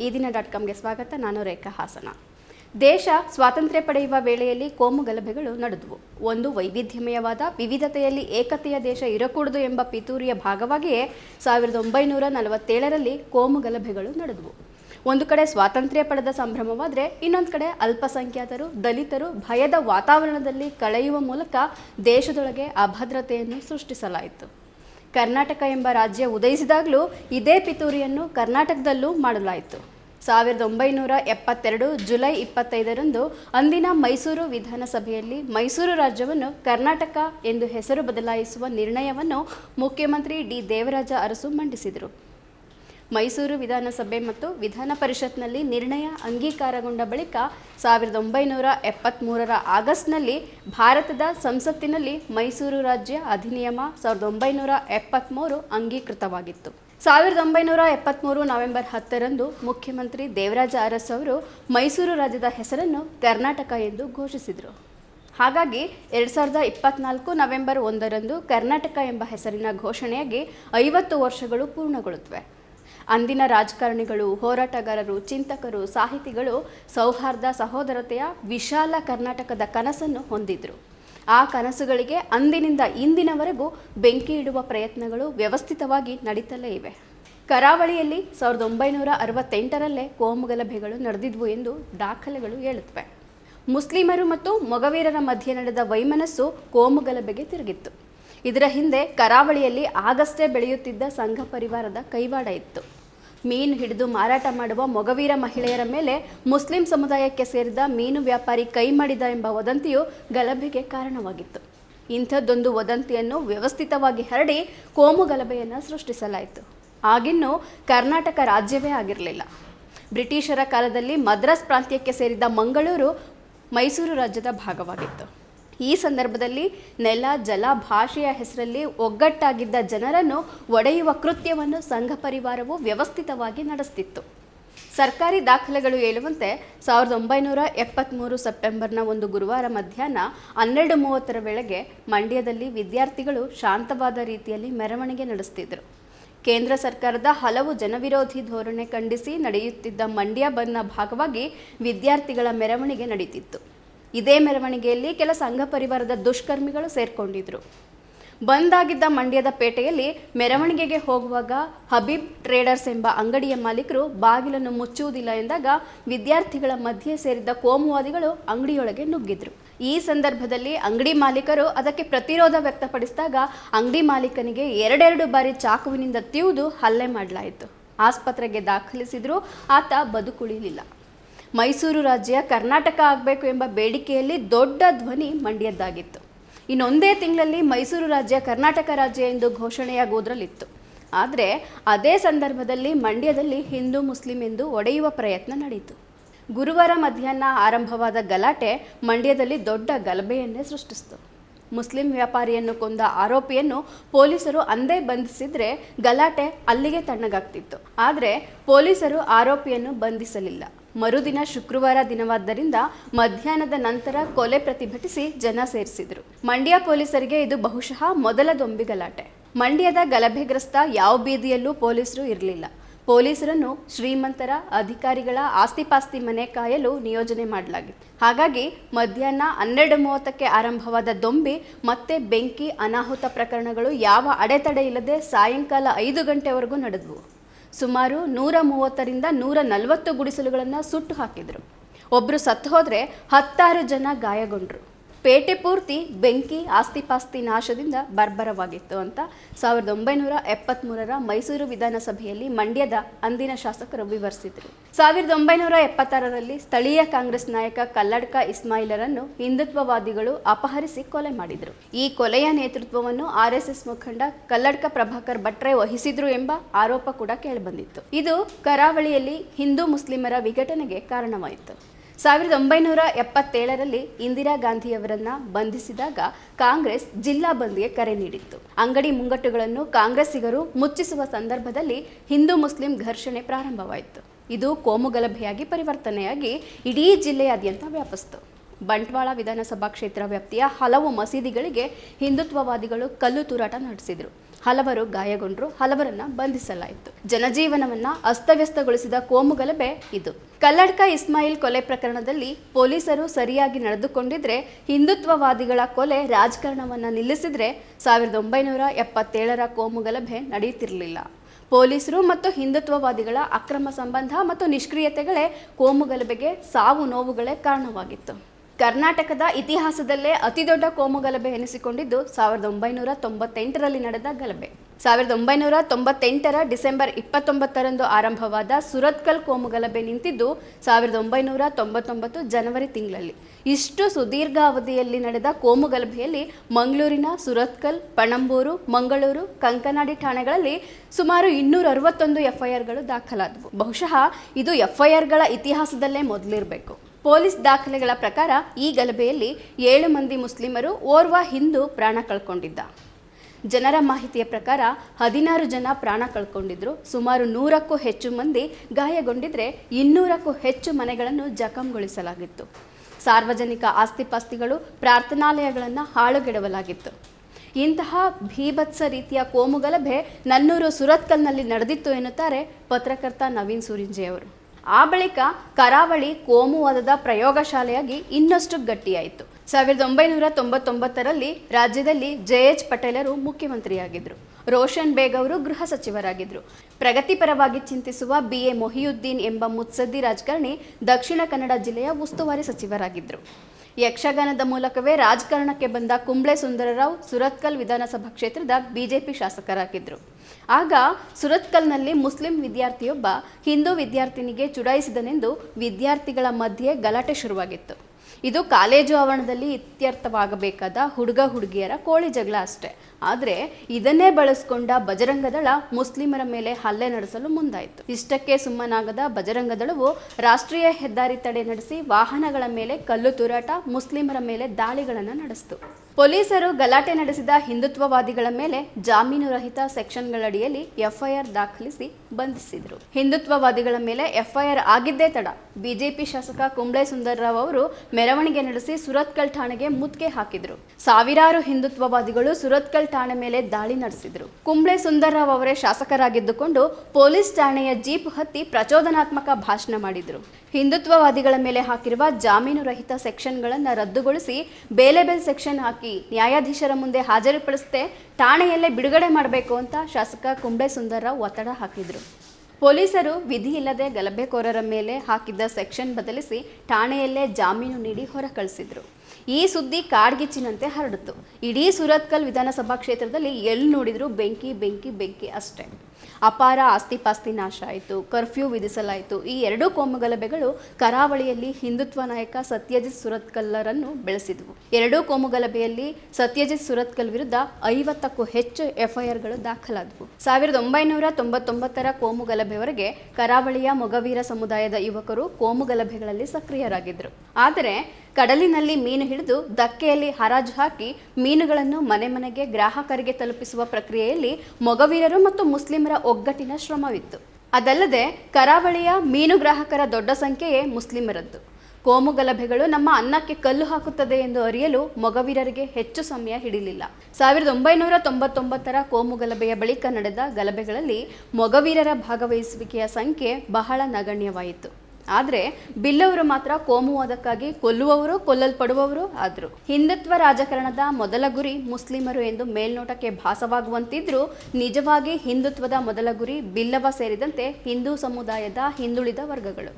ಈ ದಿನ ಡಾಟ್ ಕಾಮ್ಗೆ ಸ್ವಾಗತ. ನಾನು ರೇಖಾ ಹಾಸನ. ದೇಶ ಸ್ವಾತಂತ್ರ್ಯ ಪಡೆಯುವ ವೇಳೆಯಲ್ಲಿ ಕೋಮು ಗಲಭೆಗಳು ನಡೆದವು. ಒಂದು ವೈವಿಧ್ಯಮಯವಾದ, ವಿವಿಧತೆಯಲ್ಲಿ ಏಕತೆಯ ದೇಶ ಇರಕೂಡದು ಎಂಬ ಪಿತೂರಿಯ ಭಾಗವಾಗಿಯೇ ಸಾವಿರದ ಒಂಬೈನೂರ ನಲವತ್ತೇಳರಲ್ಲಿ ಕೋಮು ಗಲಭೆಗಳು ನಡೆದವು. ಒಂದು ಕಡೆ ಸ್ವಾತಂತ್ರ್ಯ ಪಡೆದ ಸಂಭ್ರಮವಾದರೆ ಇನ್ನೊಂದು ಕಡೆ ಅಲ್ಪಸಂಖ್ಯಾತರು, ದಲಿತರು ಭಯದ ವಾತಾವರಣದಲ್ಲಿ ಕಳೆಯುವ ಮೂಲಕ ದೇಶದೊಳಗೆ ಅಭದ್ರತೆಯನ್ನು ಸೃಷ್ಟಿಸಲಾಯಿತು. ಕರ್ನಾಟಕ ಎಂಬ ರಾಜ್ಯ ಉದಯಿಸಿದಾಗಲೂ ಇದೇ ಪಿತೂರಿಯನ್ನು ಕರ್ನಾಟಕದಲ್ಲೂ ಮಾಡಲಾಯಿತು. ಸಾವಿರದ ಒಂಬೈನೂರ ಎಪ್ಪತ್ತೆರಡು ಜುಲೈ ಇಪ್ಪತ್ತೈದರಂದು ಅಂದಿನ ಮೈಸೂರು ವಿಧಾನಸಭೆಯಲ್ಲಿ ಮೈಸೂರು ರಾಜ್ಯವನ್ನು ಕರ್ನಾಟಕ ಎಂದು ಹೆಸರು ಬದಲಾಯಿಸುವ ನಿರ್ಣಯವನ್ನು ಮುಖ್ಯಮಂತ್ರಿ ಡಿ ದೇವರಾಜ ಅರಸು ಮಂಡಿಸಿದರು. ಮೈಸೂರು ವಿಧಾನಸಭೆ ಮತ್ತು ವಿಧಾನ ಪರಿಷತ್ನಲ್ಲಿ ನಿರ್ಣಯ ಅಂಗೀಕಾರಗೊಂಡ ಬಳಿಕ ಸಾವಿರದ ಒಂಬೈನೂರ ಎಪ್ಪತ್ತ್ಮೂರರ ಆಗಸ್ಟ್ನಲ್ಲಿ ಭಾರತದ ಸಂಸತ್ತಿನಲ್ಲಿ ಮೈಸೂರು ರಾಜ್ಯ ಅಧಿನಿಯಮ ಸಾವಿರದ ಒಂಬೈನೂರ ಎಪ್ಪತ್ತ್ಮೂರು ಅಂಗೀಕೃತವಾಗಿತ್ತು. ಸಾವಿರದ ಒಂಬೈನೂರ ಎಪ್ಪತ್ತ್ಮೂರು ನವೆಂಬರ್ ಹತ್ತರಂದು ಮುಖ್ಯಮಂತ್ರಿ ದೇವರಾಜ ಅರಸ್ ಅವರು ಮೈಸೂರು ರಾಜ್ಯದ ಹೆಸರನ್ನು ಕರ್ನಾಟಕ ಎಂದು ಘೋಷಿಸಿದರು. ಹಾಗಾಗಿ ಎರಡು ಸಾವಿರದ ಇಪ್ಪತ್ನಾಲ್ಕು ನವೆಂಬರ್ ಒಂದರಂದು ಕರ್ನಾಟಕ ಎಂಬ ಹೆಸರಿನ ಘೋಷಣೆಯಾಗಿ ಐವತ್ತು ವರ್ಷಗಳು ಪೂರ್ಣಗೊಳ್ಳುತ್ತವೆ. ಅಂದಿನ ರಾಜಕಾರಣಿಗಳು, ಹೋರಾಟಗಾರರು, ಚಿಂತಕರು, ಸಾಹಿತಿಗಳು ಸೌಹಾರ್ದ, ಸಹೋದರತೆಯ ವಿಶಾಲ ಕರ್ನಾಟಕದ ಕನಸನ್ನು ಹೊಂದಿದ್ರು. ಆ ಕನಸುಗಳಿಗೆ ಅಂದಿನಿಂದ ಇಂದಿನವರೆಗೂ ಬೆಂಕಿ ಇಡುವ ಪ್ರಯತ್ನಗಳು ವ್ಯವಸ್ಥಿತವಾಗಿ ನಡೀತಲೇ ಇವೆ. ಕರಾವಳಿಯಲ್ಲಿ ಸಾವಿರದ ಒಂಬೈನೂರ ಅರವತ್ತೆಂಟರಲ್ಲೇ ಕೋಮುಗಲಭೆಗಳು ನಡೆದಿದ್ವು ಎಂದು ದಾಖಲೆಗಳು ಹೇಳುತ್ತವೆ. ಮುಸ್ಲಿಮರು ಮತ್ತು ಮೊಗವೀರರ ಮಧ್ಯೆ ನಡೆದ ವೈಮನಸ್ಸು ಕೋಮುಗಲಭೆಗೆ ತಿರುಗಿತ್ತು. ಇದರ ಹಿಂದೆ ಕರಾವಳಿಯಲ್ಲಿ ಆಗಷ್ಟೇ ಬೆಳೆಯುತ್ತಿದ್ದ ಸಂಘ ಪರಿವಾರದ ಕೈವಾಡ ಇತ್ತು. ಮೀನು ಹಿಡಿದು ಮಾರಾಟ ಮಾಡುವ ಮೊಗವೀರ ಮಹಿಳೆಯರ ಮೇಲೆ ಮುಸ್ಲಿಂ ಸಮುದಾಯಕ್ಕೆ ಸೇರಿದ ಮೀನು ವ್ಯಾಪಾರಿ ಕೈ ಮಾಡಿದ ಎಂಬ ವದಂತಿಯು ಗಲಭೆಗೆ ಕಾರಣವಾಗಿತ್ತು. ಇಂಥದ್ದೊಂದು ವದಂತಿಯನ್ನು ವ್ಯವಸ್ಥಿತವಾಗಿ ಹರಡಿ ಕೋಮು ಗಲಭೆಯನ್ನು ಸೃಷ್ಟಿಸಲಾಯಿತು. ಆಗಿನ್ನೂ ಕರ್ನಾಟಕ ರಾಜ್ಯವೇ ಆಗಿರಲಿಲ್ಲ. ಬ್ರಿಟಿಷರ ಕಾಲದಲ್ಲಿ ಮದ್ರಾಸ್ ಪ್ರಾಂತ್ಯಕ್ಕೆ ಸೇರಿದ ಮಂಗಳೂರು ಮೈಸೂರು ರಾಜ್ಯದ ಭಾಗವಾಗಿತ್ತು. ಈ ಸಂದರ್ಭದಲ್ಲಿ ನೆಲ ಜಲ ಭಾಷೆಯ ಹೆಸರಲ್ಲಿ ಒಗ್ಗಟ್ಟಾಗಿದ್ದ ಜನರನ್ನು ಒಡೆಯುವ ಕೃತ್ಯವನ್ನು ಸಂಘ ಪರಿವಾರವು ವ್ಯವಸ್ಥಿತವಾಗಿ ನಡೆಸ್ತಿತ್ತು. ಸರ್ಕಾರಿ ದಾಖಲೆಗಳು ಹೇಳುವಂತೆ ಸಾವಿರದ ಒಂಬೈನೂರ ಎಪ್ಪತ್ತ್ಮೂರು ಸೆಪ್ಟೆಂಬರ್ನ ಒಂದು ಗುರುವಾರ ಮಧ್ಯಾಹ್ನ ಹನ್ನೆರಡು ಮೂವತ್ತರ ವೇಳೆಗೆ ಮಂಡ್ಯದಲ್ಲಿ ವಿದ್ಯಾರ್ಥಿಗಳು ಶಾಂತವಾದ ರೀತಿಯಲ್ಲಿ ಮೆರವಣಿಗೆ ನಡೆಸ್ತಿದ್ದರು ಕೇಂದ್ರ ಸರ್ಕಾರದ ಹಲವು ಜನವಿರೋಧಿ ಧೋರಣೆ ಖಂಡಿಸಿ ನಡೆಯುತ್ತಿದ್ದ ಮಂಡ್ಯ ಬಂದ್ನ ಭಾಗವಾಗಿ ವಿದ್ಯಾರ್ಥಿಗಳ ಮೆರವಣಿಗೆ ನಡೀತಿತ್ತು. ಇದೇ ಮೆರವಣಿಗೆಯಲ್ಲಿ ಕೆಲ ಸಂಘ ಪರಿವಾರದ ದುಷ್ಕರ್ಮಿಗಳು ಸೇರ್ಕೊಂಡಿದ್ರು. ಬಂದಾಗಿದ್ದ ಮಂಡ್ಯದ ಪೇಟೆಯಲ್ಲಿ ಮೆರವಣಿಗೆಗೆ ಹೋಗುವಾಗ ಹಬೀಬ್ ಟ್ರೇಡರ್ಸ್ ಎಂಬ ಅಂಗಡಿಯ ಮಾಲೀಕರು ಬಾಗಿಲನ್ನು ಮುಚ್ಚುವುದಿಲ್ಲ ಎಂದಾಗ ವಿದ್ಯಾರ್ಥಿಗಳ ಮಧ್ಯೆ ಸೇರಿದ್ದ ಕೋಮುವಾದಿಗಳು ಅಂಗಡಿಯೊಳಗೆ ನುಗ್ಗಿದ್ರು. ಈ ಸಂದರ್ಭದಲ್ಲಿ ಅಂಗಡಿ ಮಾಲೀಕರು ಅದಕ್ಕೆ ಪ್ರತಿರೋಧ ವ್ಯಕ್ತಪಡಿಸಿದಾಗ ಅಂಗಡಿ ಮಾಲೀಕನಿಗೆ ಎರಡೆರಡು ಬಾರಿ ಚಾಕುವಿನಿಂದ ತಿವಿದು ಹಲ್ಲೆ ಮಾಡಲಾಯಿತು. ಆಸ್ಪತ್ರೆಗೆ ದಾಖಲಿಸಿದರೂ ಆತ ಬದುಕುಳಿಲಿಲ್ಲ. ಮೈಸೂರು ರಾಜ್ಯ ಕರ್ನಾಟಕ ಆಗಬೇಕು ಎಂಬ ಬೇಡಿಕೆಯಲ್ಲಿ ದೊಡ್ಡ ಧ್ವನಿ ಮಂಡ್ಯದ್ದಾಗಿತ್ತು. ಇನ್ನೊಂದೇ ತಿಂಗಳಲ್ಲಿ ಮೈಸೂರು ರಾಜ್ಯ ಕರ್ನಾಟಕ ರಾಜ್ಯ ಎಂದು ಘೋಷಣೆಯಾಗುವುದರಲ್ಲಿತ್ತು ಆದರೆ ಅದೇ ಸಂದರ್ಭದಲ್ಲಿ ಮಂಡ್ಯದಲ್ಲಿ ಹಿಂದೂ, ಮುಸ್ಲಿಂ ಎಂದು ಒಡೆಯುವ ಪ್ರಯತ್ನ ನಡೆಯಿತು ಗುರುವಾರ ಮಧ್ಯಾಹ್ನ ಆರಂಭವಾದ ಗಲಾಟೆ ಮಂಡ್ಯದಲ್ಲಿ ದೊಡ್ಡ ಗಲಭೆಯನ್ನೇ ಸೃಷ್ಟಿಸಿತು. ಮುಸ್ಲಿಂ ವ್ಯಾಪಾರಿಯನ್ನು ಕೊಂದ ಆರೋಪಿಯನ್ನು ಪೊಲೀಸರು ಅಂದೇ ಬಂಧಿಸಿದ್ರೆ ಗಲಾಟೆ ಅಲ್ಲಿಗೆ ತಣ್ಣಗಾಗ್ತಿತ್ತು. ಆದರೆ ಪೊಲೀಸರು ಆರೋಪಿಯನ್ನು ಬಂಧಿಸಲಿಲ್ಲ. ಮರುದಿನ ಶುಕ್ರವಾರ ದಿನವಾದ್ದರಿಂದ ಮಧ್ಯಾಹ್ನದ ನಂತರ ಕೊಲೆ ಪ್ರತಿಭಟಿಸಿ ಜನ ಸೇರಿಸಿದರು. ಮಂಡ್ಯ ಪೊಲೀಸರಿಗೆ ಇದು ಬಹುಶಃ ಮೊದಲ ದೊಂಬಿ ಗಲಾಟೆ ಮಂಡ್ಯದ ಗಲಭೆಗ್ರಸ್ತ ಯಾವ ಬೀದಿಯಲ್ಲೂ ಪೊಲೀಸರು ಇರಲಿಲ್ಲ. ಪೊಲೀಸರನ್ನು ಶ್ರೀಮಂತರ ಅಧಿಕಾರಿಗಳ ಆಸ್ತಿಪಾಸ್ತಿ ಮನೆ ಕಾಯಲು ನಿಯೋಜನೆ ಮಾಡಲಾಗಿತ್ತು. ಹಾಗಾಗಿ ಮಧ್ಯಾಹ್ನ ಹನ್ನೆರಡು ಮೂವತ್ತಕ್ಕೆ ಆರಂಭವಾದ ದೊಂಬಿ ಮತ್ತೆ ಬೆಂಕಿ ಅನಾಹುತ ಪ್ರಕರಣಗಳು ಯಾವ ಅಡೆತಡೆ ಇಲ್ಲದೆ ಸಾಯಂಕಾಲ ಐದು ಗಂಟೆವರೆಗೂ ನಡೆದವು. ಸುಮಾರು ನೂರ ಮೂವತ್ತರಿಂದ ನೂರ ನಲವತ್ತು ಗುಡಿಸಲುಗಳನ್ನು ಸುಟ್ಟು ಹಾಕಿದರು. ಒಬ್ಬರು ಸತ್ತು ಹೋದರೆ ಹತ್ತಾರು ಜನ ಗಾಯಗೊಂಡರು. ಪೇಟೆ ಪೂರ್ತಿ ಬೆಂಕಿ, ಆಸ್ತಿಪಾಸ್ತಿ ನಾಶದಿಂದ ಬರ್ಬರವಾಗಿತ್ತು ಅಂತ ಸಾವಿರದ ಒಂಬೈನೂರ ಎಪ್ಪತ್ತ್ಮೂರರ ಮೈಸೂರು ವಿಧಾನಸಭೆಯಲ್ಲಿ ಮಂಡ್ಯದ ಅಂದಿನ ಶಾಸಕರು ವಿವರಿಸಿದರು. ಸಾವಿರದ ಒಂಬೈನೂರ ಎಪ್ಪತ್ತಾರರಲ್ಲಿ ಸ್ಥಳೀಯ ಕಾಂಗ್ರೆಸ್ ನಾಯಕ ಕಲ್ಲಡ್ಕ ಇಸ್ಮಾಯಿಲರನ್ನು ಹಿಂದುತ್ವವಾದಿಗಳು ಅಪಹರಿಸಿ ಕೊಲೆ ಮಾಡಿದರು. ಈ ಕೊಲೆಯ ನೇತೃತ್ವವನ್ನು ಆರ್ಎಸ್ಎಸ್ ಮುಖಂಡ ಕಲ್ಲಡ್ಕ ಪ್ರಭಾಕರ್ ಭಟ್ರೆ ವಹಿಸಿದ್ರು ಎಂಬ ಆರೋಪ ಕೂಡ ಕೇಳಿಬಂದಿತ್ತು. ಇದು ಕರಾವಳಿಯಲ್ಲಿ ಹಿಂದೂ ಮುಸ್ಲಿಮರ ವಿಘಟನೆಗೆ ಕಾರಣವಾಯಿತು. ಸಾವಿರದ ಒಂಬೈನೂರ ಎಪ್ಪತ್ತೇಳರಲ್ಲಿ ಇಂದಿರಾ ಗಾಂಧಿಯವರನ್ನ ಬಂಧಿಸಿದಾಗ ಕಾಂಗ್ರೆಸ್ ಜಿಲ್ಲಾ ಬಂದ್ಗೆ ಕರೆ ನೀಡಿತ್ತು. ಅಂಗಡಿ ಮುಂಗಟ್ಟುಗಳನ್ನು ಕಾಂಗ್ರೆಸ್ಸಿಗರು ಮುಚ್ಚಿಸುವ ಸಂದರ್ಭದಲ್ಲಿ ಹಿಂದೂ ಮುಸ್ಲಿಂ ಘರ್ಷಣೆ ಪ್ರಾರಂಭವಾಯಿತು. ಇದು ಕೋಮುಗಲಭೆಯಾಗಿ ಪರಿವರ್ತನೆಯಾಗಿ ಇಡೀ ಜಿಲ್ಲೆಯಾದ್ಯಂತ ವ್ಯಾಪಿಸಿತು. ಬಂಟ್ವಾಳ ವಿಧಾನಸಭಾ ಕ್ಷೇತ್ರ ವ್ಯಾಪ್ತಿಯ ಹಲವು ಮಸೀದಿಗಳಿಗೆ ಹಿಂದುತ್ವವಾದಿಗಳು ಕಲ್ಲು ತೂರಾಟ ನಡೆಸಿದರು. ಹಲವರು ಗಾಯಗೊಂಡರು, ಹಲವರನ್ನ ಬಂಧಿಸಲಾಯಿತು. ಜನಜೀವನವನ್ನ ಅಸ್ತವ್ಯಸ್ತಗೊಳಿಸಿದ ಕೋಮುಗಲಭೆ ಇದು. ಕಲ್ಲಡ್ಕ ಇಸ್ಮಾಯಿಲ್ ಕೊಲೆ ಪ್ರಕರಣದಲ್ಲಿ ಪೊಲೀಸರು ಸರಿಯಾಗಿ ನಡೆದುಕೊಂಡಿದ್ರೆ, ಹಿಂದುತ್ವವಾದಿಗಳ ಕೊಲೆ ರಾಜಕಾರಣವನ್ನ ನಿಲ್ಲಿಸಿದ್ರೆ ಸಾವಿರದ ಒಂಬೈನೂರ ಎಪ್ಪತ್ತೇಳರ ಕೋಮುಗಲಭೆ ನಡೆಯುತ್ತಿರಲಿಲ್ಲ. ಪೊಲೀಸರು ಮತ್ತು ಹಿಂದುತ್ವವಾದಿಗಳ ಅಕ್ರಮ ಸಂಬಂಧ ಮತ್ತು ನಿಷ್ಕ್ರಿಯತೆಗಳೇ ಕೋಮುಗಲಭೆಗೆ ಸಾವು ನೋವುಗಳೇ ಕಾರಣವಾಗಿತ್ತು. ಕರ್ನಾಟಕದ ಇತಿಹಾಸದಲ್ಲೇ ಅತಿದೊಡ್ಡ ಕೋಮುಗಲಭೆ ಎನಿಸಿಕೊಂಡಿದ್ದು ಸಾವಿರದ ಒಂಬೈನೂರ ತೊಂಬತ್ತೆಂಟರಲ್ಲಿ ನಡೆದ ಗಲಭೆ. ಸಾವಿರದ ಒಂಬೈನೂರ ತೊಂಬತ್ತೆಂಟರ ಡಿಸೆಂಬರ್ ಇಪ್ಪತ್ತೊಂಬತ್ತರಂದು ಆರಂಭವಾದ ಸುರತ್ಕಲ್ ಕೋಮುಗಲಭೆ ನಿಂತಿದ್ದು ಸಾವಿರದ ಒಂಬೈನೂರ ತೊಂಬತ್ತೊಂಬತ್ತು ಜನವರಿ ತಿಂಗಳಲ್ಲಿ. ಇಷ್ಟು ಸುದೀರ್ಘ ಅವಧಿಯಲ್ಲಿ ನಡೆದ ಕೋಮುಗಲಭೆಯಲ್ಲಿ ಮಂಗಳೂರಿನ ಸುರತ್ಕಲ್, ಪಣಂಬೂರು, ಮಂಗಳೂರು, ಕಂಕನಾಡಿ ಠಾಣೆಗಳಲ್ಲಿ ಸುಮಾರು ಇನ್ನೂರ ಅರವತ್ತೊಂದು ಎಫ್ಐಆರ್ಗಳು ದಾಖಲಾದವು. ಬಹುಶಃ ಇದು ಎಫ್ಐಆರ್ಗಳ ಇತಿಹಾಸದಲ್ಲೇ ಮೊದಲಿರಬೇಕು. ಪೊಲೀಸ್ ದಾಖಲೆಗಳ ಪ್ರಕಾರ ಈ ಗಲಭೆಯಲ್ಲಿ ಏಳು ಮಂದಿ ಮುಸ್ಲಿಮರು ಓರ್ವ ಹಿಂದೂ ಪ್ರಾಣ ಕಳ್ಕೊಂಡಿದ್ದ. ಜನರ ಮಾಹಿತಿಯ ಪ್ರಕಾರ ಹದಿನಾರು ಜನ ಪ್ರಾಣ ಕಳ್ಕೊಂಡಿದ್ರು. ಸುಮಾರು ನೂರಕ್ಕೂ ಹೆಚ್ಚು ಮಂದಿ ಗಾಯಗೊಂಡಿದ್ರೆ ಇನ್ನೂರಕ್ಕೂ ಹೆಚ್ಚು ಮನೆಗಳನ್ನು ಜಖಂಗೊಳಿಸಲಾಗಿತ್ತು. ಸಾರ್ವಜನಿಕ ಆಸ್ತಿಪಾಸ್ತಿಗಳು ಪ್ರಾರ್ಥನಾಲಯಗಳನ್ನು ಹಾಳುಗೆಡವಲಾಗಿತ್ತು. ಇಂತಹ ಭೀಭತ್ಸ ರೀತಿಯ ಕೋಮುಗಲಭೆ ನನ್ನೂರು ಸುರತ್ಕಲ್ನಲ್ಲಿ ನಡೆದಿತ್ತು ಎನ್ನುತ್ತಾರೆ ಪತ್ರಕರ್ತ ನವೀನ್ ಸೂರಿಂಜೆಯವರು ಆ ಬಳಿಕ ಕರಾವಳಿ ಕೋಮುವಾದದ ಪ್ರಯೋಗಶಾಲೆಯಾಗಿ ಇನ್ನಷ್ಟು ಗಟ್ಟಿಯಾಯಿತು. ಸಾವಿರದ ಒಂಬೈನೂರ ತೊಂಬತ್ತೊಂಬತ್ತರಲ್ಲಿ ರಾಜ್ಯದಲ್ಲಿ ಜೆ ಎಚ್ ಪಟೇಲರು ಮುಖ್ಯಮಂತ್ರಿಯಾಗಿದ್ದರು ರೋಷನ್ ಬೇಗ್ ಅವರು ಗೃಹ ಸಚಿವರಾಗಿದ್ದರು ಪ್ರಗತಿಪರವಾಗಿ ಚಿಂತಿಸುವ ಬಿ ಎ ಮೊಹಿಯುದ್ದೀನ್ ಎಂಬ ಮುತ್ಸದ್ದಿ ರಾಜಕಾರಣಿ ದಕ್ಷಿಣ ಕನ್ನಡ ಜಿಲ್ಲೆಯ ಉಸ್ತುವಾರಿ ಸಚಿವರಾಗಿದ್ದರು ಯಕ್ಷಗಾನದ ಮೂಲಕವೇ ರಾಜಕಾರಣಕ್ಕೆ ಬಂದ ಕುಂಬ್ಳೆ ಸುಂದರರಾವ್ ಸುರತ್ಕಲ್ ವಿಧಾನಸಭಾ ಕ್ಷೇತ್ರದ ಬಿಜೆಪಿ ಶಾಸಕರಾಗಿದ್ದರು ಆಗ ಸುರತ್ಕಲ್ನಲ್ಲಿ ಮುಸ್ಲಿಂ ವಿದ್ಯಾರ್ಥಿಯೊಬ್ಬ ಹಿಂದೂ ವಿದ್ಯಾರ್ಥಿನಿಗೆ ಚುಡಾಯಿಸಿದನೆಂದು ವಿದ್ಯಾರ್ಥಿಗಳ ಮಧ್ಯೆ ಗಲಾಟೆ ಶುರುವಾಗಿತ್ತು. ಇದು ಕಾಲೇಜು ಆವರಣದಲ್ಲಿ ಇತ್ಯರ್ಥವಾಗಬೇಕಾದ ಹುಡುಗ ಹುಡುಗಿಯರ ಕೋಳಿ ಜಗಳ ಅಷ್ಟೆ. ಆದರೆ ಇದನ್ನೇ ಬಳಸಿಕೊಂಡ ಬಜರಂಗದಳ ಮುಸ್ಲಿಮರ ಮೇಲೆ ಹಲ್ಲೆ ನಡೆಸಲು ಮುಂದಾಯಿತು. ಇಷ್ಟಕ್ಕೆ ಸುಮ್ಮನಾಗದ ಬಜರಂಗದಳವು ರಾಷ್ಟ್ರೀಯ ಹೆದ್ದಾರಿ ತಡೆ ನಡೆಸಿ ವಾಹನಗಳ ಮೇಲೆ ಕಲ್ಲು ತೂರಾಟ, ಮುಸ್ಲಿಮರ ಮೇಲೆ ದಾಳಿಗಳನ್ನು ನಡೆಸಿತು. ಪೊಲೀಸರು ಗಲಾಟೆ ನಡೆಸಿದ ಹಿಂದುತ್ವವಾದಿಗಳ ಮೇಲೆ ಜಾಮೀನು ರಹಿತ ಸೆಕ್ಷನ್ಗಳಡಿಯಲ್ಲಿ ಎಫ್ಐಆರ್ ದಾಖಲಿಸಿ ಬಂಧಿಸಿದರು. ಹಿಂದುತ್ವವಾದಿಗಳ ಮೇಲೆ ಎಫ್ಐಆರ್ ಆಗಿದ್ದೇ ತಡ. ಬಿಜೆಪಿ ಶಾಸಕ ಕುಂಬ್ಳೆ ಸುಂದರ್ರಾವ್ ಅವರು ಮೆರವಣಿಗೆ ನಡೆಸಿ ಸುರತ್ಕಲ್ ಠಾಣೆಗೆ ಮುತ್ತಿಗೆ ಹಾಕಿದ್ರು. ಸಾವಿರಾರು ಹಿಂದುತ್ವವಾದಿಗಳು ಸುರತ್ಕಲ್ ಠಾಣೆ ಮೇಲೆ ದಾಳಿ ನಡೆಸಿದ್ರು. ಕುಂಬ್ಳೆ ಸುಂದರ್ರಾವ್ ಅವರೇ ಶಾಸಕರಾಗಿದ್ದುಕೊಂಡು ಪೊಲೀಸ್ ಠಾಣೆಯ ಜೀಪ್ ಹತ್ತಿ ಪ್ರಚೋದನಾತ್ಮಕ ಭಾಷಣ ಮಾಡಿದ್ರು. ಹಿಂದುತ್ವವಾದಿಗಳ ಮೇಲೆ ಹಾಕಿರುವ ಜಾಮೀನು ರಹಿತ ಸೆಕ್ಷನ್ಗಳನ್ನು ರದ್ದುಗೊಳಿಸಿ ಬೇಲೆಬೆಲ್ ಸೆಕ್ಷನ್ ಹಾಕಿ ನ್ಯಾಯಾಧೀಶರ ಮುಂದೆ ಹಾಜರುಪಡಿಸದೆ ಠಾಣೆಯಲ್ಲೇ ಬಿಡುಗಡೆ ಮಾಡಬೇಕು ಅಂತ ಶಾಸಕ ಕುಂಬೆ ಸುಂದರ್ರಾವ್ ಒತ್ತಡ ಹಾಕಿದ್ರು. ಪೊಲೀಸರು ವಿಧಿ ಇಲ್ಲದೆ ಗಲಭೆಕೋರರ ಮೇಲೆ ಹಾಕಿದ್ದ ಸೆಕ್ಷನ್ ಬದಲಿಸಿ ಠಾಣೆಯಲ್ಲೇ ಜಾಮೀನು ನೀಡಿ ಹೊರ ಕಳಿಸಿದ್ರು. ಈ ಸುದ್ದಿ ಕಾಡ್ಗಿಚ್ಚಿನಂತೆ ಹರಡಿತು. ಇಡೀ ಸುರತ್ಕಲ್ ವಿಧಾನಸಭಾ ಕ್ಷೇತ್ರದಲ್ಲಿ ಎಲ್ಲಿ ನೋಡಿದ್ರು ಬೆಂಕಿ ಬೆಂಕಿ ಬೆಂಕಿ ಅಷ್ಟೇ. ಅಪಾರ ಆಸ್ತಿಪಾಸ್ತಿ ನಾಶ ಆಯಿತು, ಕರ್ಫ್ಯೂ ವಿಧಿಸಲಾಯಿತು. ಈ ಎರಡೂ ಕೋಮುಗಲಭೆಗಳು ಕರಾವಳಿಯಲ್ಲಿ ಹಿಂದುತ್ವ ನಾಯಕ ಸತ್ಯಜಿತ್ ಸುರತ್ಕಲ್ಲರನ್ನು ಬೆಳೆಸಿದವು. ಎರಡೂ ಕೋಮುಗಲಭೆಯಲ್ಲಿ ಸತ್ಯಜಿತ್ ಸುರತ್ಕಲ್ ವಿರುದ್ಧ ಐವತ್ತಕ್ಕೂ ಹೆಚ್ಚು ಎಫ್ಐಆರ್ಗಳು ದಾಖಲಾದವು. ಸಾವಿರದ ಒಂಬೈನೂರ ತೊಂಬತ್ತೊಂಬತ್ತರ ಕೋಮುಗಲಭೆವರೆಗೆ ಕರಾವಳಿಯ ಮೊಗವೀರ ಸಮುದಾಯದ ಯುವಕರು ಕೋಮುಗಲಭೆಗಳಲ್ಲಿ ಸಕ್ರಿಯರಾಗಿದ್ದರು. ಆದರೆ ಕಡಲಿನಲ್ಲಿ ಮೀನು ಹಿಡಿದು ದಕ್ಕೆಯಲ್ಲಿ ಹರಾಜು ಹಾಕಿ ಮೀನುಗಳನ್ನು ಮನೆ ಮನೆಗೆ ಗ್ರಾಹಕರಿಗೆ ತಲುಪಿಸುವ ಪ್ರಕ್ರಿಯೆಯಲ್ಲಿ ಮೊಗವೀರರು ಮತ್ತು ಮುಸ್ಲಿಮರ ಒಗ್ಗಟ್ಟಿನ ಶ್ರಮವಿತ್ತು. ಅದಲ್ಲದೆ ಕರಾವಳಿಯ ಮೀನು ಗ್ರಾಹಕರ ದೊಡ್ಡ ಸಂಖ್ಯೆಯೇ ಮುಸ್ಲಿಮರದ್ದು. ಕೋಮು ಗಲಭೆಗಳು ನಮ್ಮ ಅನ್ನಕ್ಕೆ ಕಲ್ಲು ಹಾಕುತ್ತದೆ ಎಂದು ಅರಿಯಲು ಮೊಗವೀರರಿಗೆ ಹೆಚ್ಚು ಸಮಯ ಹಿಡಿಲಿಲ್ಲ. ಸಾವಿರದ ಒಂಬೈನೂರ ತೊಂಬತ್ತೊಂಬತ್ತರ ಕೋಮು ಗಲಭೆಯ ಬಳಿಕ ನಡೆದ ಗಲಭೆಗಳಲ್ಲಿ ಮೊಗವೀರರ ಭಾಗವಹಿಸುವಿಕೆಯ ಸಂಖ್ಯೆ ಬಹಳ ನಗಣ್ಯವಾಯಿತು. ಆದರೆ ಬಿಲ್ಲವರು ಮಾತ್ರ ಕೋಮುವಾದಕ್ಕಾಗಿ ಕೊಲ್ಲುವವರು, ಕೊಲ್ಲಲ್ಪಡುವವರು ಆದರು. ಹಿಂದುತ್ವ ರಾಜಕಾರಣದ ಮೊದಲ ಗುರಿ ಮುಸ್ಲಿಮರು ಎಂದು ಮೇಲ್ನೋಟಕ್ಕೆ ಭಾಸವಾಗುವಂತಿದ್ರೂ ನಿಜವಾಗಿ ಹಿಂದುತ್ವದ ಮೊದಲ ಗುರಿ ಬಿಲ್ಲವ ಸೇರಿದಂತೆ ಹಿಂದೂ ಸಮುದಾಯದ ಹಿಂದುಳಿದ ವರ್ಗಗಳು.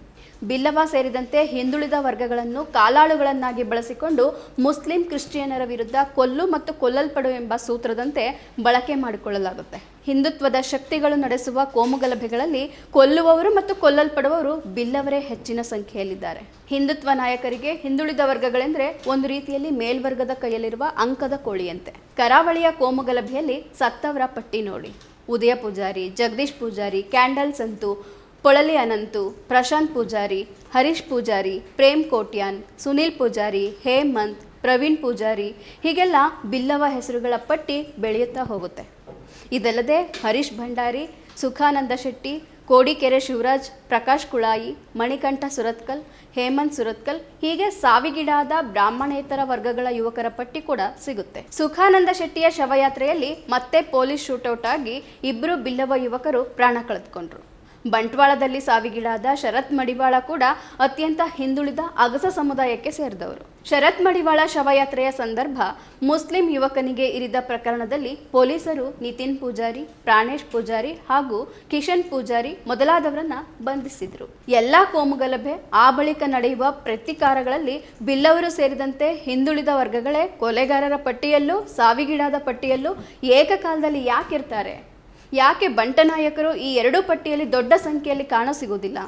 ಬಿಲ್ಲವ ಸೇರಿದಂತೆ ಹಿಂದುಳಿದ ವರ್ಗಗಳನ್ನು ಕಾಲಾಳುಗಳನ್ನಾಗಿ ಬಳಸಿಕೊಂಡು ಮುಸ್ಲಿಂ ಕ್ರಿಶ್ಚಿಯನರ ವಿರುದ್ಧ ಕೊಲ್ಲು ಮತ್ತು ಕೊಲ್ಲಲ್ಪಡು ಎಂಬ ಸೂತ್ರದಂತೆ ಬಳಕೆ ಮಾಡಿಕೊಳ್ಳಲಾಗುತ್ತೆ. ಹಿಂದುತ್ವದ ಶಕ್ತಿಗಳು ನಡೆಸುವ ಕೋಮುಗಲಭೆಗಳಲ್ಲಿ ಕೊಲ್ಲುವವರು ಮತ್ತು ಕೊಲ್ಲಲ್ಪಡುವವರು ಬಿಲ್ಲವರೇ ಹೆಚ್ಚಿನ ಸಂಖ್ಯೆಯಲ್ಲಿದ್ದಾರೆ. ಹಿಂದುತ್ವ ನಾಯಕರಿಗೆ ಹಿಂದುಳಿದ ವರ್ಗಗಳೆಂದರೆ ಒಂದು ರೀತಿಯಲ್ಲಿ ಮೇಲ್ವರ್ಗದ ಕೈಯಲ್ಲಿರುವ ಅಂಕದ ಕೋಳಿಯಂತೆ. ಕರಾವಳಿಯ ಕೋಮುಗಲಭೆಯಲ್ಲಿ ಸತ್ತವರ ಪಟ್ಟಿ ನೋಡಿ. ಉದಯ ಪೂಜಾರಿ, ಜಗದೀಶ್ ಪೂಜಾರಿ, ಕ್ಯಾಂಡಲ್ ಸಂತು, ಪೊಳಲಿ ಅನಂತು, ಪ್ರಶಾಂತ್ ಪೂಜಾರಿ, ಹರೀಶ್ ಪೂಜಾರಿ, ಪ್ರೇಮ್ ಕೋಟ್ಯಾನ್, ಸುನೀಲ್ ಪೂಜಾರಿ, ಹೇಮಂತ್, ಪ್ರವೀಣ್ ಪೂಜಾರಿ ಹೀಗೆಲ್ಲ ಬಿಲ್ಲವ ಹೆಸರುಗಳ ಪಟ್ಟಿ ಬೆಳೆಯುತ್ತಾ ಹೋಗುತ್ತೆ. ಇದಲ್ಲದೆ ಹರೀಶ್ ಭಂಡಾರಿ, ಸುಖಾನಂದ ಶೆಟ್ಟಿ, ಕೋಡಿಕೆರೆ ಶಿವರಾಜ್, ಪ್ರಕಾಶ್ ಕುಳಾಯಿ, ಮಣಿಕಂಠ ಸುರತ್ಕಲ್, ಹೇಮಂತ್ ಸುರತ್ಕಲ್ ಹೀಗೆ ಸಾವಿಗೀಡಾದ ಬ್ರಾಹ್ಮಣೇತರ ವರ್ಗಗಳ ಯುವಕರ ಪಟ್ಟಿ ಕೂಡ ಸಿಗುತ್ತೆ. ಸುಖಾನಂದ ಶೆಟ್ಟಿಯ ಶವಯಾತ್ರೆಯಲ್ಲಿ ಮತ್ತೆ ಪೊಲೀಸ್ ಶೂಟೌಟ್ ಆಗಿ ಇಬ್ಬರು ಬಿಲ್ಲವ ಯುವಕರು ಪ್ರಾಣ ಕಳೆದುಕೊಂಡ್ರು. ಬಂಟ್ವಾಳದಲ್ಲಿ ಸಾವಿಗೀಡಾದ ಶರತ್ ಮಡಿವಾಳ ಕೂಡ ಅತ್ಯಂತ ಹಿಂದುಳಿದ ಅಗಸ ಸಮುದಾಯಕ್ಕೆ ಸೇರಿದವರು. ಶರತ್ ಮಡಿವಾಳ ಶವಯಾತ್ರೆಯ ಸಂದರ್ಭ ಮುಸ್ಲಿಂ ಯುವಕನಿಗೆ ಇರಿದ ಪ್ರಕರಣದಲ್ಲಿ ಪೊಲೀಸರು ನಿತಿನ್ ಪೂಜಾರಿ, ಪ್ರಾಣೇಶ್ ಪೂಜಾರಿ ಹಾಗೂ ಕಿಶನ್ ಪೂಜಾರಿ ಮೊದಲಾದವರನ್ನ ಬಂಧಿಸಿದ್ರು. ಎಲ್ಲಾ ಕೋಮುಗಲಭೆ ಆ ಬಳಿಕ ನಡೆಯುವ ಪ್ರತಿಕಾರಗಳಲ್ಲಿ ಬಿಲ್ಲವರು ಸೇರಿದಂತೆ ಹಿಂದುಳಿದ ವರ್ಗಗಳೇ ಕೊಲೆಗಾರರ ಪಟ್ಟಿಯಲ್ಲೂ ಸಾವಿಗೀಡಾದ ಪಟ್ಟಿಯಲ್ಲೂ ಏಕಕಾಲದಲ್ಲಿ ಯಾಕಿರ್ತಾರೆ? ಯಾಕೆ ಬಂಟ ನಾಯಕರು ಈ ಎರಡೂ ಪಟ್ಟಿಯಲ್ಲಿ ದೊಡ್ಡ ಸಂಖ್ಯೆಯಲ್ಲಿ ಕಾಣಸಿಗುವುದಿಲ್ಲ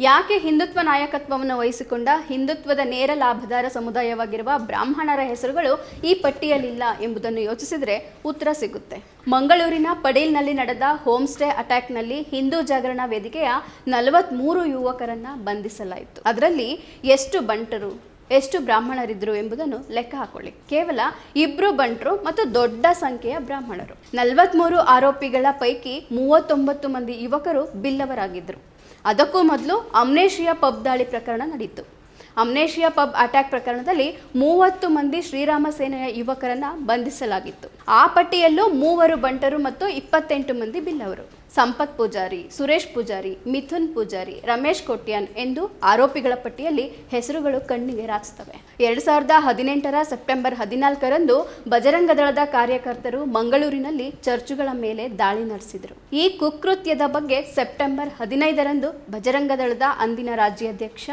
ಯಾಕೆ ಹಿಂದುತ್ವ ನಾಯಕತ್ವವನ್ನು ವಹಿಸಿಕೊಂಡ ಹಿಂದುತ್ವದ ನೇರ ಲಾಭದಾರ ಸಮುದಾಯವಾಗಿರುವ ಬ್ರಾಹ್ಮಣರ ಹೆಸರುಗಳು ಈ ಪಟ್ಟಿಯಲ್ಲಿಲ್ಲ ಎಂಬುದನ್ನು ಯೋಚಿಸಿದರೆ ಉತ್ತರ ಸಿಗುತ್ತೆ. ಮಂಗಳೂರಿನ ಪಡೇಲ್ನಲ್ಲಿ ನಡೆದ ಹೋಮ್ ಸ್ಟೇ ಅಟ್ಯಾಕ್ನಲ್ಲಿ ಹಿಂದೂ ಜಾಗರಣ ವೇದಿಕೆಯ ನಲವತ್ತ್ಮೂರು ಯುವಕರನ್ನು ಬಂಧಿಸಲಾಯಿತು. ಅದರಲ್ಲಿ ಎಷ್ಟು ಬಂಟರು? ಎಷ್ಟು ಬ್ರಾಹ್ಮಣರಿದ್ರು ಎಂಬುದನ್ನು ಲೆಕ್ಕ ಹಾಕೊಳ್ಳಿ. ಕೇವಲ ಇಬ್ರು ಬಂಟರು ಮತ್ತು ದೊಡ್ಡ ಸಂಖ್ಯೆಯ ಬ್ರಾಹ್ಮಣರು. ನಲವತ್ಮೂರು ಆರೋಪಿಗಳ ಪೈಕಿ ಮೂವತ್ತೊಂಬತ್ತು ಮಂದಿ ಯುವಕರು ಬಿಲ್ಲವರಾಗಿದ್ದರು. ಅದಕ್ಕೂ ಮೊದಲು ಅಮ್ನೇಶಿಯಾ ಪಬ್ ದಾಳಿ ಪ್ರಕರಣ ನಡೆಯಿತು ಅಮ್ನೇಶಿಯಾ ಪಬ್ ಅಟ್ಯಾಕ್ ಪ್ರಕರಣದಲ್ಲಿ ಮೂವತ್ತು ಮಂದಿ ಶ್ರೀರಾಮ ಸೇನೆಯ ಯುವಕರನ್ನ ಬಂಧಿಸಲಾಗಿತ್ತು. ಆ ಪಟ್ಟಿಯಲ್ಲೂ ಮೂವರು ಬಂಟರು ಮತ್ತು ಇಪ್ಪತ್ತೆಂಟು ಮಂದಿ ಬಿಲ್ಲವರು. ಸಂಪತ್ ಪೂಜಾರಿ, ಸುರೇಶ್ ಪೂಜಾರಿ, ಮಿಥುನ್ ಪೂಜಾರಿ, ರಮೇಶ್ ಕೊಟ್ಯಾನ್ ಎಂದು ಆರೋಪಿಗಳ ಪಟ್ಟಿಯಲ್ಲಿ ಹೆಸರುಗಳು ಕಣ್ಣಿಗೆ ರಾಚುತ್ತವೆ. ಎರಡ್ ಸಾವಿರದ ಹದಿನೆಂಟರ ಸೆಪ್ಟೆಂಬರ್ ಹದಿನಾಲ್ಕರಂದು ಬಜರಂಗ ದಳದ ಕಾರ್ಯಕರ್ತರು ಮಂಗಳೂರಿನಲ್ಲಿ ಚರ್ಚುಗಳ ಮೇಲೆ ದಾಳಿ ನಡೆಸಿದರು. ಈ ಕುಕೃತ್ಯದ ಬಗ್ಗೆ ಸೆಪ್ಟೆಂಬರ್ ಹದಿನೈದರಂದು ಬಜರಂಗ ದಳದ ಅಂದಿನ ರಾಜ್ಯಾಧ್ಯಕ್ಷ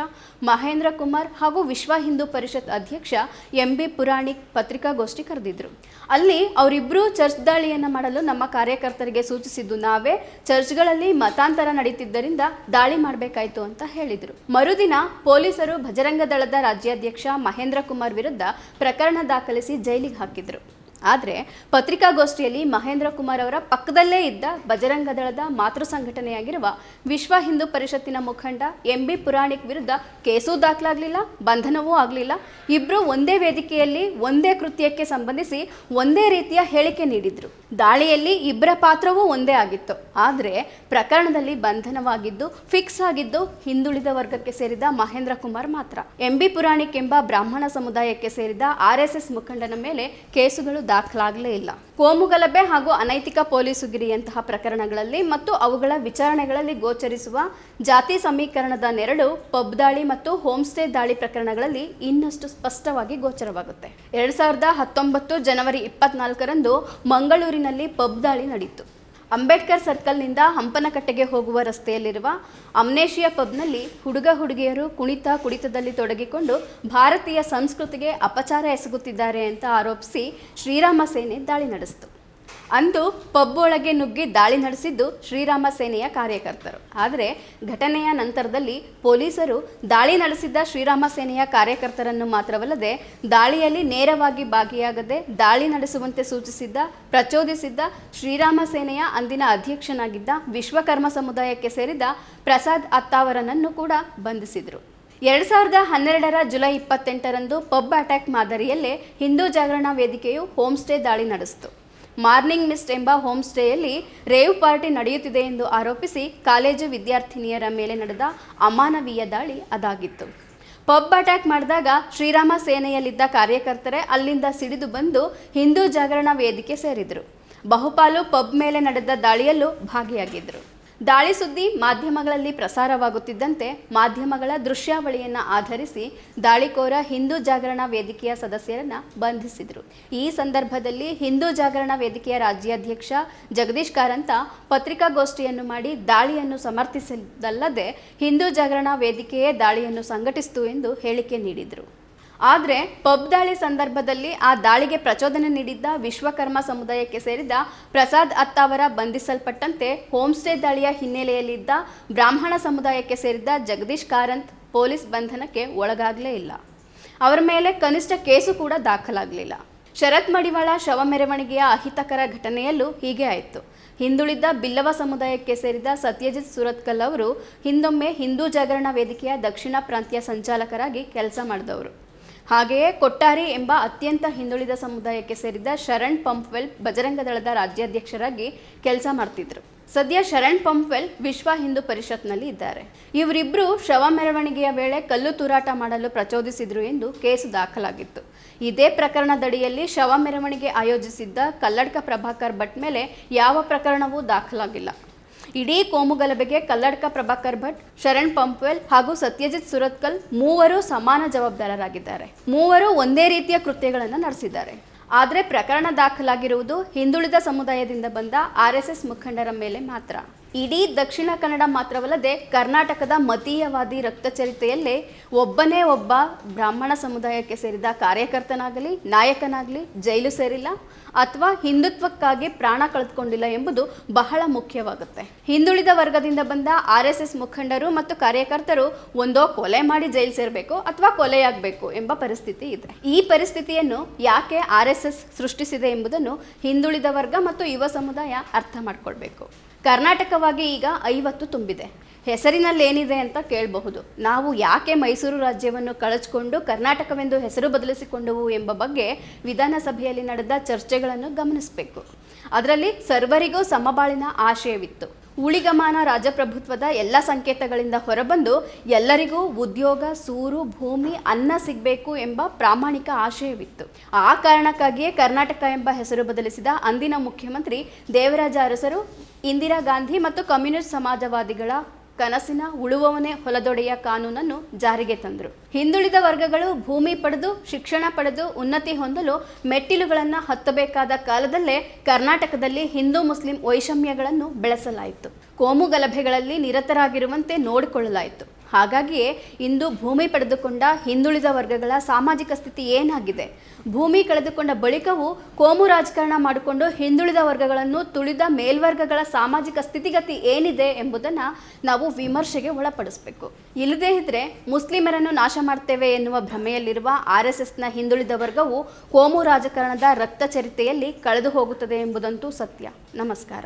ಮಹೇಂದ್ರ ಕುಮಾರ್ ಹಾಗೂ ವಿಶ್ವ ಹಿಂದೂ ಪರಿಷತ್ ಅಧ್ಯಕ್ಷ ಎಂ ಬಿ ಪುರಾಣಿಕ್ ಪತ್ರಿಕಾಗೋಷ್ಠಿ ಕರೆದಿದ್ರು ಅಲ್ಲಿ ಅವರಿಬ್ಬರು ಚರ್ಚ್ ದಾಳಿಯನ್ನು ಮಾಡಲು ನಮ್ಮ ಕಾರ್ಯಕರ್ತರಿಗೆ ಸೂಚಿಸಿದ್ದು ನಾವೇ. ಚರ್ಚ್ಗಳಲ್ಲಿ ಮತಾಂತರ ನಡೀತಿದ್ದರಿಂದ ದಾಳಿ ಮಾಡಬೇಕಾಯ್ತು ಅಂತ ಹೇಳಿದರು. ಮರುದಿನ ಪೊಲೀಸರು ಭಜರಂಗ ದಳದ ರಾಜ್ಯಾಧ್ಯಕ್ಷ ಮಹೇಂದ್ರ ಕುಮಾರ್ ವಿರುದ್ಧ ಪ್ರಕರಣ ದಾಖಲಿಸಿ ಜೈಲಿಗೆ ಹಾಕಿದ್ರು. ಆದರೆ ಪತ್ರಿಕಾಗೋಷ್ಠಿಯಲ್ಲಿ ಮಹೇಂದ್ರ ಕುಮಾರ್ ಅವರ ಪಕ್ಕದಲ್ಲೇ ಇದ್ದ ಬಜರಂಗ ದಳದ ಮಾತೃ ಸಂಘಟನೆಯಾಗಿರುವ ವಿಶ್ವ ಹಿಂದೂ ಪರಿಷತ್ತಿನ ಮುಖಂಡ ಎಂ ಬಿ ಪುರಾಣಿಕ್ ವಿರುದ್ಧ ಕೇಸೂ ದಾಖಲಾಗಲಿಲ್ಲ, ಬಂಧನವೂ ಆಗಲಿಲ್ಲ. ಇಬ್ಬರು ಒಂದೇ ವೇದಿಕೆಯಲ್ಲಿ, ಒಂದೇ ಕೃತ್ಯಕ್ಕೆ ಸಂಬಂಧಿಸಿ ಒಂದೇ ರೀತಿಯ ಹೇಳಿಕೆ ನೀಡಿದ್ರು. ದಾಳಿಯಲ್ಲಿ ಇಬ್ಬರ ಪಾತ್ರವೂ ಒಂದೇ ಆಗಿತ್ತು. ಆದರೆ ಪ್ರಕರಣದಲ್ಲಿ ಬಂಧನವಾಗಿದ್ದು, ಫಿಕ್ಸ್ ಆಗಿದ್ದು ಹಿಂದುಳಿದ ವರ್ಗಕ್ಕೆ ಸೇರಿದ ಮಹೇಂದ್ರ ಕುಮಾರ್ ಮಾತ್ರ. ಎಂ ಬಿ ಪುರಾಣಿಕ್ ಎಂಬ ಬ್ರಾಹ್ಮಣ ಸಮುದಾಯಕ್ಕೆ ಸೇರಿದ ಆರ್ ಎಸ್ ಎಸ್ ಮುಖಂಡನ ಮೇಲೆ ಕೇಸುಗಳು ದಾಖಲಾಗಲೇ ಇಲ್ಲ. ಕೋಮುಗಲಭೆ ಹಾಗೂ ಅನೈತಿಕ ಪೊಲೀಸುಗಿರಿಯಂತಹ ಪ್ರಕರಣಗಳಲ್ಲಿ ಮತ್ತು ಅವುಗಳ ವಿಚಾರಣೆಗಳಲ್ಲಿ ಗೋಚರಿಸುವ ಜಾತಿ ಸಮೀಕರಣದ ನೆರಳು ಪಬ್ ದಾಳಿ ಮತ್ತು ಹೋಮ್ ಸ್ಟೇ ದಾಳಿ ಪ್ರಕರಣಗಳಲ್ಲಿ ಇನ್ನಷ್ಟು ಸ್ಪಷ್ಟವಾಗಿ ಗೋಚರವಾಗುತ್ತೆ. ಎರಡ್ ಸಾವಿರದ ಹತ್ತೊಂಬತ್ತು ಜನವರಿ ಇಪ್ಪತ್ನಾಲ್ಕರಂದು ಮಂಗಳೂರಿನಲ್ಲಿ ಪಬ್ ದಾಳಿ ನಡೆಯಿತು ಅಂಬೇಡ್ಕರ್ ಸರ್ಕಲ್ನಿಂದ ಹಂಪನಕಟ್ಟೆಗೆ ಹೋಗುವ ರಸ್ತೆಯಲ್ಲಿರುವ ಅಮ್ನೇಶಿಯ ಪಬ್ನಲ್ಲಿ ಹುಡುಗ ಹುಡುಗಿಯರು ಕುಣಿತ ಕುಡಿತದಲ್ಲಿ ತೊಡಗಿಕೊಂಡು ಭಾರತೀಯ ಸಂಸ್ಕೃತಿಗೆ ಅಪಚಾರ ಎಸಗುತ್ತಿದ್ದಾರೆ ಅಂತ ಆರೋಪಿಸಿ ಶ್ರೀರಾಮ ಸೇನೆ ದಾಳಿ ನಡೆಸಿತು. ಅಂದು ಪಬ್ ಒಳಗೆ ನುಗ್ಗಿ ದಾಳಿ ನಡೆಸಿದ್ದು ಶ್ರೀರಾಮ ಸೇನೆಯ ಕಾರ್ಯಕರ್ತರು. ಆದರೆ ಘಟನೆಯ ನಂತರದಲ್ಲಿ ಪೊಲೀಸರು ದಾಳಿ ನಡೆಸಿದ್ದ ಶ್ರೀರಾಮ ಸೇನೆಯ ಕಾರ್ಯಕರ್ತರನ್ನು ಮಾತ್ರವಲ್ಲದೆ ದಾಳಿಯಲ್ಲಿ ನೇರವಾಗಿ ಭಾಗಿಯಾಗದೆ ದಾಳಿ ನಡೆಸುವಂತೆ ಸೂಚಿಸಿದ್ದ, ಪ್ರಚೋದಿಸಿದ್ದ ಶ್ರೀರಾಮ ಸೇನೆಯ ಅಂದಿನ ಅಧ್ಯಕ್ಷನಾಗಿದ್ದ ವಿಶ್ವಕರ್ಮ ಸಮುದಾಯಕ್ಕೆ ಸೇರಿದ ಪ್ರಸಾದ್ ಅತ್ತಾವರನನ್ನು ಕೂಡ ಬಂಧಿಸಿದರು. ಎರಡ್ ಸಾವಿರದ ಹನ್ನೆರಡರ ಜುಲೈ ಇಪ್ಪತ್ತೆಂಟರಂದು ಪಬ್ ಅಟ್ಯಾಕ್ ಮಾದರಿಯಲ್ಲೇ ಹಿಂದೂ ಜಾಗರಣ ವೇದಿಕೆಯು ಹೋಮ್ ಸ್ಟೇ ದಾಳಿ ನಡೆಸಿತು. ಮಾರ್ನಿಂಗ್ ಮಿಸ್ಟ್ ಎಂಬ ಹೋಮ್ ಸ್ಟೇಯಲ್ಲಿ ರೇವ್ ಪಾರ್ಟಿ ನಡೆಯುತ್ತಿದೆ ಎಂದು ಆರೋಪಿಸಿ ಕಾಲೇಜು ವಿದ್ಯಾರ್ಥಿನಿಯರ ಮೇಲೆ ನಡೆದ ಅಮಾನವೀಯ ದಾಳಿ ಅದಾಗಿತ್ತು. ಪಬ್ ಅಟ್ಯಾಕ್ ಮಾಡಿದಾಗ ಶ್ರೀರಾಮ ಸೇನೆಯಲ್ಲಿದ್ದ ಕಾರ್ಯಕರ್ತರೇ ಅಲ್ಲಿಂದ ಸಿಡಿದು ಬಂದು ಹಿಂದೂ ಜಾಗರಣ ವೇದಿಕೆ ಸೇರಿದರು. ಬಹುಪಾಲು ಪಬ್ ಮೇಲೆ ನಡೆದ ದಾಳಿಯಲ್ಲೂ ಭಾಗಿಯಾಗಿದ್ದರು ದಾಳಿ ಸುದ್ದಿ ಮಾಧ್ಯಮಗಳಲ್ಲಿ ಪ್ರಸಾರವಾಗುತ್ತಿದ್ದಂತೆ ಮಾಧ್ಯಮಗಳ ದೃಶ್ಯಾವಳಿಯನ್ನು ಆಧರಿಸಿ ದಾಳಿಕೋರ ಹಿಂದೂ ಜಾಗರಣ ವೇದಿಕೆಯ ಸದಸ್ಯರನ್ನು ಬಂಧಿಸಿದರು. ಈ ಸಂದರ್ಭದಲ್ಲಿ ಹಿಂದೂ ಜಾಗರಣ ವೇದಿಕೆಯ ರಾಜ್ಯಾಧ್ಯಕ್ಷ ಜಗದೀಶ್ ಕಾರಂತ ಪತ್ರಿಕಾಗೋಷ್ಠಿಯನ್ನು ಮಾಡಿ ದಾಳಿಯನ್ನು ಸಮರ್ಥಿಸಿದ್ದಲ್ಲದೆ ಹಿಂದೂ ಜಾಗರಣ ವೇದಿಕೆಯೇ ದಾಳಿಯನ್ನು ಸಂಘಟಿಸಿತು ಎಂದು ಹೇಳಿಕೆ ನೀಡಿದರು. ಆದರೆ ಪಬ್ ದಾಳಿ ಸಂದರ್ಭದಲ್ಲಿ ಆ ದಾಳಿಗೆ ಪ್ರಚೋದನೆ ನೀಡಿದ್ದ ವಿಶ್ವಕರ್ಮ ಸಮುದಾಯಕ್ಕೆ ಸೇರಿದ ಪ್ರಸಾದ್ ಅತ್ತಾವರ ಬಂಧಿಸಲ್ಪಟ್ಟಂತೆ ಹೋಮ್ಸ್ಟೇ ದಾಳಿಯ ಹಿನ್ನೆಲೆಯಲ್ಲಿದ್ದ ಬ್ರಾಹ್ಮಣ ಸಮುದಾಯಕ್ಕೆ ಸೇರಿದ ಜಗದೀಶ್ ಕಾರಂತ್ ಪೊಲೀಸ್ ಬಂಧನಕ್ಕೆ ಒಳಗಾಗಲೇ ಇಲ್ಲ. ಅವರ ಮೇಲೆ ಕನಿಷ್ಠ ಕೇಸು ಕೂಡ ದಾಖಲಾಗಲಿಲ್ಲ. ಶರತ್ ಮಡಿವಾಳ ಶವ ಮೆರವಣಿಗೆಯ ಅಹಿತಕರ ಘಟನೆಯಲ್ಲೂ ಹೀಗೆ ಆಯಿತು. ಹಿಂದುಳಿದ ಬಿಲ್ಲವ ಸಮುದಾಯಕ್ಕೆ ಸೇರಿದ ಸತ್ಯಜಿತ್ ಸುರತ್ಕಲ್ ಅವರು ಹಿಂದೊಮ್ಮೆ ಹಿಂದೂ ಜಾಗರಣ ವೇದಿಕೆಯ ದಕ್ಷಿಣ ಪ್ರಾಂತ್ಯ ಸಂಚಾಲಕರಾಗಿ ಕೆಲಸ ಮಾಡಿದವರು. ಹಾಗೆಯೇ ಕೊಟ್ಟಾರಿ ಎಂಬ ಅತ್ಯಂತ ಹಿಂದುಳಿದ ಸಮುದಾಯಕ್ಕೆ ಸೇರಿದ ಶರಣ್ ಪಂಪ್ವೆಲ್ ಬಜರಂಗ ದಳದ ರಾಜ್ಯಾಧ್ಯಕ್ಷರಾಗಿ ಕೆಲಸ ಮಾಡ್ತಿದ್ರು. ಸದ್ಯ ಶರಣ್ ಪಂಪ್ವೆಲ್ ವಿಶ್ವ ಹಿಂದೂ ಪರಿಷತ್ನಲ್ಲಿ ಇದ್ದಾರೆ. ಇವರಿಬ್ಬರು ಶವ ಮೆರವಣಿಗೆಯ ವೇಳೆ ಕಲ್ಲು ತೂರಾಟ ಮಾಡಲು ಪ್ರಚೋದಿಸಿದ್ರು ಎಂದು ಕೇಸು ದಾಖಲಾಗಿತ್ತು. ಇದೇ ಪ್ರಕರಣದಡಿಯಲ್ಲಿ ಶವ ಮೆರವಣಿಗೆ ಆಯೋಜಿಸಿದ್ದ ಕಲ್ಲಡ್ಕ ಪ್ರಭಾಕರ್ ಭಟ್ ಮೇಲೆ ಯಾವ ಪ್ರಕರಣವೂ ದಾಖಲಾಗಿಲ್ಲ. ಇಡೀ ಕೋಮುಗಲಭೆಗೆ ಕಲ್ಲಡ್ಕ ಪ್ರಭಾಕರ್ ಭಟ್, ಶರಣ್ ಪಂಪ್ವೆಲ್ ಹಾಗೂ ಸತ್ಯಜಿತ್ ಸುರತ್ಕಲ್ ಮೂವರು ಸಮಾನ ಜವಾಬ್ದಾರರಾಗಿದ್ದಾರೆ. ಮೂವರು ಒಂದೇ ರೀತಿಯ ಕೃತ್ಯಗಳನ್ನು ನಡೆಸಿದ್ದಾರೆ. ಆದರೆ ಪ್ರಕರಣ ದಾಖಲಾಗಿರುವುದು ಹಿಂದುಳಿದ ಸಮುದಾಯದಿಂದ ಬಂದ ಆರ್ ಮುಖಂಡರ ಮೇಲೆ ಮಾತ್ರ. ಇಡೀ ದಕ್ಷಿಣ ಕನ್ನಡ ಮಾತ್ರವಲ್ಲದೆ ಕರ್ನಾಟಕದ ಮತೀಯವಾದಿ ರಕ್ತಚರಿತೆಯಲ್ಲೇ ಒಬ್ಬನೇ ಒಬ್ಬ ಬ್ರಾಹ್ಮಣ ಸಮುದಾಯಕ್ಕೆ ಸೇರಿದ ಕಾರ್ಯಕರ್ತನಾಗಲಿ, ನಾಯಕನಾಗಲಿ, ಜೈಲು ಸೇರಿಲ್ಲ ಅಥವಾ ಹಿಂದುತ್ವಕ್ಕಾಗಿ ಪ್ರಾಣ ಕಳೆದುಕೊಂಡಿಲ್ಲ ಎಂಬುದು ಬಹಳ ಮುಖ್ಯವಾಗುತ್ತೆ. ಹಿಂದುಳಿದ ವರ್ಗದಿಂದ ಬಂದ ಆರ್ ಎಸ್ ಎಸ್ ಮುಖಂಡರು ಮತ್ತು ಕಾರ್ಯಕರ್ತರು ಒಂದೋ ಕೊಲೆ ಮಾಡಿ ಜೈಲು ಸೇರಬೇಕು ಅಥವಾ ಕೊಲೆಯಾಗಬೇಕು ಎಂಬ ಪರಿಸ್ಥಿತಿ ಇದೆ ಈ ಪರಿಸ್ಥಿತಿಯನ್ನು ಯಾಕೆ ಆರ್ ಎಸ್ ಎಸ್ ಸೃಷ್ಟಿಸಿದೆ ಎಂಬುದನ್ನು ಹಿಂದುಳಿದ ವರ್ಗ ಮತ್ತು ಯುವ ಸಮುದಾಯ ಅರ್ಥ ಮಾಡ್ಕೊಳ್ಬೇಕು. ಕರ್ನಾಟಕವಾಗಿ ಈಗ ಐವತ್ತು ತುಂಬಿದೆ. ಹೆಸರಿನಲ್ಲಿ ಏನಿದೆ ಅಂತ ಕೇಳಬಹುದು. ನಾವು ಯಾಕೆ ಮೈಸೂರು ರಾಜ್ಯವನ್ನು ಕಳಚಿಕೊಂಡು ಕರ್ನಾಟಕವೆಂದು ಹೆಸರು ಬದಲಿಸಿಕೊಂಡವು ಎಂಬ ಬಗ್ಗೆ ವಿಧಾನಸಭೆಯಲ್ಲಿ ನಡೆದ ಚರ್ಚೆಗಳನ್ನು ಗಮನಿಸಬೇಕು. ಅದರಲ್ಲಿ ಸರ್ವರಿಗೂ ಸಮಬಾಳಿನ ಆಶಯವಿತ್ತು. ಉಳಿಗಮಾನ ರಾಜಪ್ರಭುತ್ವದ ಎಲ್ಲ ಸಂಕೇತಗಳಿಂದ ಹೊರಬಂದು ಎಲ್ಲರಿಗೂ ಉದ್ಯೋಗ, ಸೂರು, ಭೂಮಿ, ಅನ್ನ ಸಿಗಬೇಕು ಎಂಬ ಪ್ರಾಮಾಣಿಕ ಆಶಯವಿತ್ತು. ಆ ಕಾರಣಕ್ಕಾಗಿಯೇ ಕರ್ನಾಟಕ ಎಂಬ ಹೆಸರು ಬದಲಿಸಿದ ಅಂದಿನ ಮುಖ್ಯಮಂತ್ರಿ ದೇವರಾಜ ಅರಸರು ಇಂದಿರಾ ಗಾಂಧಿ ಮತ್ತು ಕಮ್ಯುನಿಸ್ಟ್ ಸಮಾಜವಾದಿಗಳ ಕನಸಿನ ಉಳುವವನೇ ಹೊಲದೊಡೆಯ ಕಾನೂನನ್ನು ಜಾರಿಗೆ ತಂದರು. ಹಿಂದುಳಿದ ವರ್ಗಗಳು ಭೂಮಿ ಪಡೆದು, ಶಿಕ್ಷಣ ಪಡೆದು ಉನ್ನತಿ ಹೊಂದಲು ಮೆಟ್ಟಿಲುಗಳನ್ನು ಹತ್ತಬೇಕಾದ ಕಾಲದಲ್ಲೇ ಕರ್ನಾಟಕದಲ್ಲಿ ಹಿಂದೂ ಮುಸ್ಲಿಂ ವೈಷಮ್ಯಗಳನ್ನು ಬೆಳೆಸಲಾಯಿತು. ಕೋಮು ಗಲಭೆಗಳಲ್ಲಿ ನಿರತರಾಗಿರುವಂತೆ ನೋಡಿಕೊಳ್ಳಲಾಯಿತು. ಹಾಗಾಗಿಯೇ ಇಂದು ಭೂಮಿ ಪಡೆದುಕೊಂಡ ಹಿಂದುಳಿದ ವರ್ಗಗಳ ಸಾಮಾಜಿಕ ಸ್ಥಿತಿ ಏನಾಗಿದೆ? ಭೂಮಿ ಕಳೆದುಕೊಂಡ ಬಳಿಕವೂ ಕೋಮು ರಾಜಕಾರಣ ಮಾಡಿಕೊಂಡು ಹಿಂದುಳಿದ ವರ್ಗಗಳನ್ನು ತುಳಿದ ಮೇಲ್ವರ್ಗಗಳ ಸಾಮಾಜಿಕ ಸ್ಥಿತಿಗತಿ ಏನಿದೆ ಎಂಬುದನ್ನು ನಾವು ವಿಮರ್ಶೆಗೆ ಒಳಪಡಿಸಬೇಕು. ಇಲ್ಲದೇ ಇದ್ರೆ ಮುಸ್ಲಿಮರನ್ನು ನಾಶ ಮಾಡ್ತೇವೆ ಎನ್ನುವ ಭ್ರಮೆಯಲ್ಲಿರುವ ಆರ್ ಎಸ್ ಎಸ್ನ ಹಿಂದುಳಿದ ವರ್ಗವು ಕೋಮು ರಾಜಕಾರಣದ ರಕ್ತಚರಿತೆಯಲ್ಲಿ ಕಳೆದು ಹೋಗುತ್ತದೆ ಎಂಬುದಂತೂ ಸತ್ಯ. ನಮಸ್ಕಾರ.